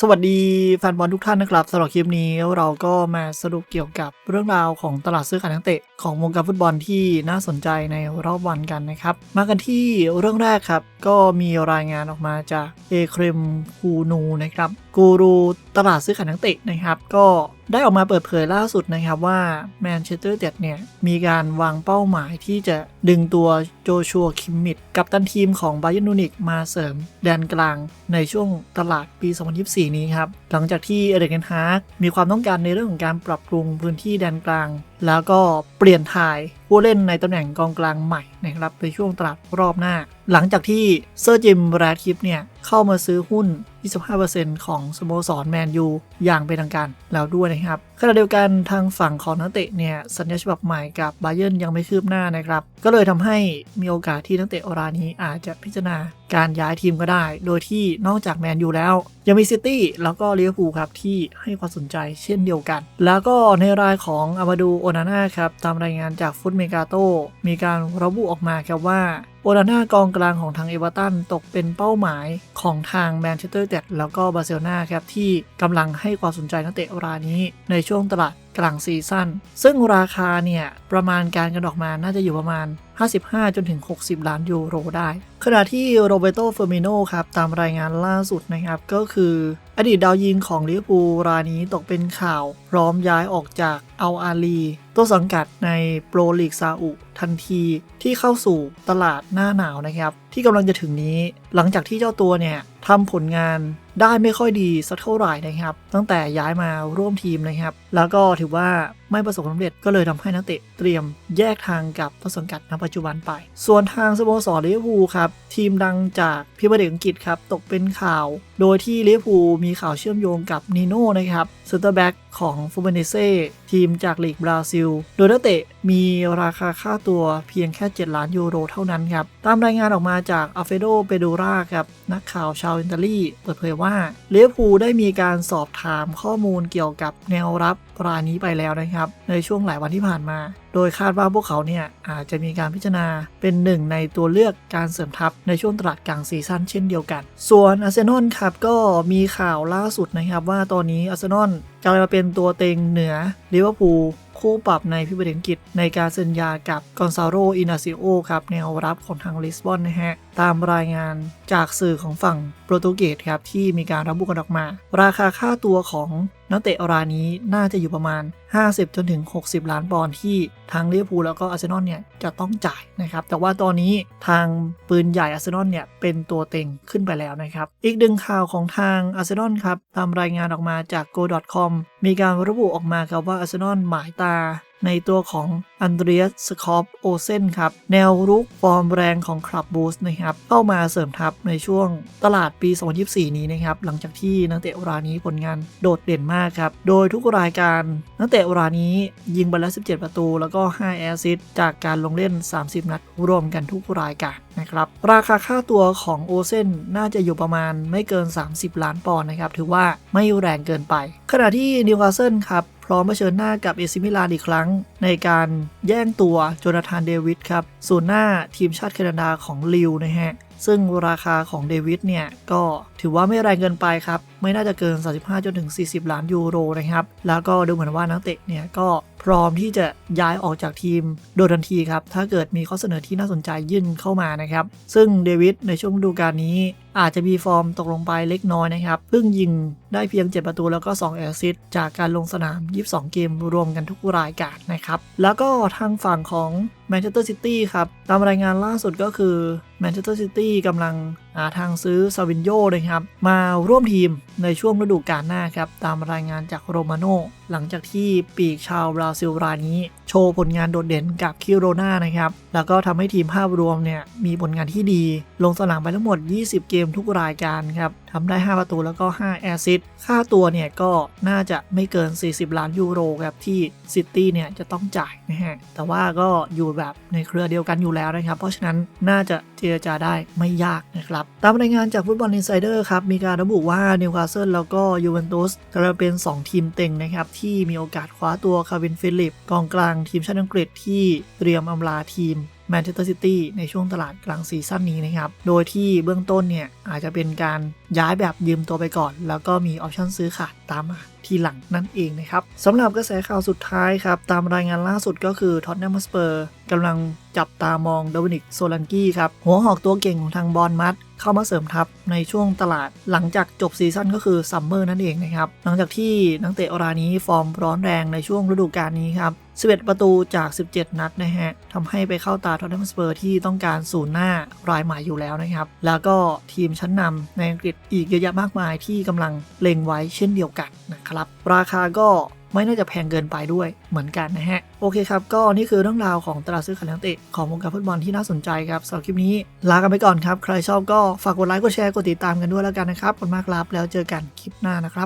สวัสดีแฟนบอลทุกท่านนะครับสำหรับคลิปนี้เราก็มาสรุปเกี่ยวกับเรื่องราวของตลาดซื้อขายนักเตะ ของวงการฟุตบอลที่น่าสนใจในรอบวันกันนะครับ มากันที่เรื่องแรกครับ ก็มีรายงานออกมาจากเอเครมคูนูนะครับกูรูตลาดซื้อขายนักเตะนะครับ ก็ ได้ออกมาเปิดเผยล่าสุดนะครับว่าแมนเชสเตอร์เจ็เนี่ย มีการวางเป้าหมายที่จะดึงตัวโจชัวคิมมิดกับตันทีมของไบเยนนูนิกมาเสริมแดนกลางในช่วงตลาดปี 2024 นี้ครับหลังจากที่เอเดกนฮาร์กมีความต้องการในเรื่องของการปรับปรุงพื้นที่แดนกลาง แล้วก็เปลี่ยนถ่ายผู้เล่นในตำแหน่งกองกลางใหม่นะครับในช่วงตลาดรอบหน้า หลังจากที่เซอร์จิมแรดคิปเนี่ยเข้ามาซื้อหุ้น 25%ของสโมสรแมนยูอย่างเป็นทางการแล้วด้วยนะครับขณะเดียวกันทางฝั่งของนักเตะเนี่ยสัญญาฉบับใหม่กับบาเย r ร์นยังไม่คืบหน้านะครับ ก็เลยทำให้มีโอกาสที่นักเตะรายนี้อาจจะพิจารณาการย้ายทีมก็ได้ โดยที่นอกจากแมนยูแล้ว ยังมีซิตี้แล้วก็ลิเวอร์พูลครับ ที่ให้ความสนใจเช่นเดียวกัน แล้วก็ในรายของอามาดูโอนาน่าครับ ตามรายงานจากฟุตเมกาโตมีการระบุออกมาครับว่า โอนาน่ากองกลางของทางเอเวอร์ตันตกเป็นเป้าหมายของทางแมนเชสเตอร์เจ็ดแล้วก็บาร์เซโลนาครับที่กำลังให้ความสนใจนักเตะรายนี้ในช่วงตลาดกลางซีซั่นซึ่งราคาเนี่ย ประมาณการกันออกมาน่าจะอยู่ประมาณ 55 จนถึง 60 ล้านยูโรได้ ขณะที่โรเบโตเฟอร์มิโนครับ ตามรายงานล่าสุดนะครับ ก็คืออดีตดาวยิงของลิเวอร์พูลรายนี้ตกเป็นข่าว ร้อมย้ายออกจากอัลอาลีตัวสังกัดในโปรลีกซาอุทันทีที่เข้าสู่ตลาดหน้าหนาวนะครับ ที่กำลังจะถึงนี้หลังจากที่เจ้าตัวเนี่ยทำผลงานได้ไม่ค่อยดีสักเท่าไหร่นะครับ ตั้งแต่ย้ายมาร่วมทีมนะครับ แล้วก็ถือว่าไม่ประสบความสำเร็จก็เลยทำให้นักเตะเตรียมแยกทางกับต้นสังกัดณปัจจุบันไป ส่วนทางสโมสรลิเวอร์พูลครับ ทีมดังจากพิมพ์เด็กอังกฤษครับ ตกเป็นข่าว โดยที่ลิเวอร์พูลมีข่าวเชื่อมโยงกับนีโน่นะครับเซนเตอร์แบ็กของฟูเบเนเซ่ทีมจากลีกบราซิล โดยนักเตะ มีราคาค่าตัวเพียงแค่ 7 ล้านยูโรเท่านั้นครับ ตามรายงานออกมาจากอัลเฟโด เปโดราครับนักข่าวชาวอิตาลีเปิดเผยว่าลิเวอร์พูได้มีการสอบถามข้อมูลเกี่ยวกับแนวรับรายนี้ไปแล้วนะครับ ในช่วงหลายวันที่ผ่านมา โดยคาดว่าพวกเขาเนี่ยอาจจะมีการพิจารณาเป็นหนึ่งในตัวเลือกการเสริมทัพในช่วงตลาดกลางซีซั่นเช่นเดียวกัน ส่วนอาร์เซนอลครับก็มีข่าวล่าสุดนะครับว่าตอนนี้อาร์เซนอลกลายมาเป็นตัวเต็งเหนือลิเวอร์พูล คู่ปรับในพิบัติอังกฤษในการเซ็นยากับกอนซาโรอินาซิโอครับแนวรับของทางลิสบอนนะฮะ ตามรายงานจากสื่อของฝั่งโปรตุเกสครับที่มีการระบุกันออกมา ราคาค่าตัวของ นักเตะรายนี้น่าจะอยู่ประมาณ 50 จนถึง 60 ล้านปอนด์ที่ทั้งลิเวอร์พูลแล้วก็อาร์เซนอลเนี่ยจะต้องจ่ายนะครับ แต่ว่าตอนนี้ทางปืนใหญ่อาร์เซนอลเนี่ยเป็นตัวเต็งขึ้นไปแล้วนะครับ อีกดึงข่าวของทางอาร์เซนอลครับ ตามรายงานออกมาจาก go.com มีการระบุออกมาครับว่าอาร์เซนอลหมายตาในตัวของอันเดรียสสคอปโอเซนครับ แนวรุกฟอร์มแรงของคลับบูสนะครับ เข้ามาเสริมทัพในช่วงตลาดปี 2024 นี้นะครับ หลังจากที่นักเตะรายนี้ผลงานโดดเด่นมากครับ โดยทุกรายการนักเตะรายนี้ยิงไปแล้ว 17 ประตู แล้วก็ 5 แอสซิสต์จากการลงเล่น 30 นัดรวมกันทุกรายการนะครับราคาค่าตัวของโอเซนน่าจะอยู่ประมาณไม่เกิน 30 ล้านปอนด์นะครับถือว่าไม่แรงเกินไป ขณะที่นิวคาสเซิลครับ พร้อมเผชิญหน้ากับเอซิมิลานอีกครั้ง ในการแย่งตัวโจนาธานเดวิดครับศูนย์หน้าทีมชาติแคนาดาของลิวนะฮะซึ่งราคาของเดวิดเนี่ยก็ถือว่าไม่แรงเกินไปครับ ไม่น่าจะเกิน 35จนถึง 40 ล้านยูโรนะครับ แล้วก็ดูเหมือนว่านักเตะเนี่ยก็ ร้อมที่จะย้ายออกจากทีมโดยทันทีครับ ถ้าเกิดมีข้อเสนอที่น่าสนใจยื่นเข้ามานะครับ ซึ่งเดวิดในช่วงฤดูกาลนี้อาจจะมีฟอร์มตกลงไปเล็กน้อยนะครับ เพิ่งยิงได้เพียง 7 ประตูแล้วก็ 2 แอสซิสต์จากการลงสนาม 22 เกมรวมกันทุกรายการนะครับ แล้วก็ทางฝั่งของแมนเชสเตอร์ซิตี้ครับ ตามรายงานล่าสุดก็คือแมนเชสเตอร์ซิตี้กำลัง หาทางซื้อซาวินโยนะครับ มาร่วมทีมในช่วงฤดูกาลหน้าครับ ตามรายงานจากโรมาโนหลังจากที่ปีกชาวบราซิลรายนี้ โชว์ผลงานโดดเด่นกับคิโรนานะครับ แล้วก็ทำให้ทีมภาพรวมเนี่ย มีผลงานที่ดี ลงสนามไปทั้งหมด 20 เกมทุกรายการครับทำได้ 5 ประตูแล้วก็ 5 แอซิสค่าตัวเนี่ยก็น่าจะไม่เกิน 40 ล้านยูโรครับที่ซิตี้เนี่ยจะต้องจ่ายนะฮะ แต่ว่าก็อยู่แบบในเครือเดียวกันอยู่แล้วนะครับ เพราะฉะนั้นน่าจะเจรจาได้ไม่ยากนะครับตามรายงานจากฟุตบอลอินไซเดอร์ครับ มีการระบุว่านิวคาสเซิลแล้วก็ยูเวนตุสกำลังเป็น 2 ทีมเต็งนะครับ ที่มีโอกาสคว้าตัวคาวินฟิลิปกองกลางทีมชาติอังกฤษที่เตรียมอำลาทีม แมนเชสเตอร์ซิตี้ในช่วงตลาดกลางซีซั่นนี้นะครับ โดยที่เบื้องต้นเนี่ย อาจจะเป็นการย้ายแบบยืมตัวไปก่อน แล้วก็มีออปชั่นซื้อขาดตามมาทีหลังนั่นเองนะครับสำหรับกระแสข่าวสุดท้ายครับ ตามรายงานล่าสุดก็คือท็อตแนมสเปอร์กำลังจับตามองดมินิกโซลันกี้ครับ หัวหอกตัวเก่งของทางบอลมัดเข้ามาเสริมทัพในช่วงตลาดหลังจากจบซีซั่นก็คือซัมเมอร์นั่นเองนะครับ หลังจากที่นักเตะรายนี้ฟอร์มร้อนแรงในช่วงฤดูกาลนี้ครับ 11 ประตูจาก 17 นัดนะฮะทำให้ไปเข้าตาท็อตแนมสเปอร์ที่ต้องการศูนย์หน้ารายใหม่อยู่แล้วนะครับ แล้วก็ทีมชั้นนำในอังกฤษอีกเยอะแยะมากมายที่กำลังเล็งไว้เช่นเดียวกันนะครับ ราคาก็ไม่น่าจะแพงเกินไปด้วยเหมือนกันนะฮะ โอเคครับ ก็นี่คือเรื่องราวของตลาดซื้อขายนักเตะของวงการฟุตบอลที่น่าสนใจครับสำหรับคลิปนี้ ลากันไปก่อนครับ ใครชอบก็ฝากกดไลค์กดแชร์กดติดตามกันด้วยแล้วกันนะครับขอบคุณมากครับแล้วเจอกันคลิปหน้านะครับ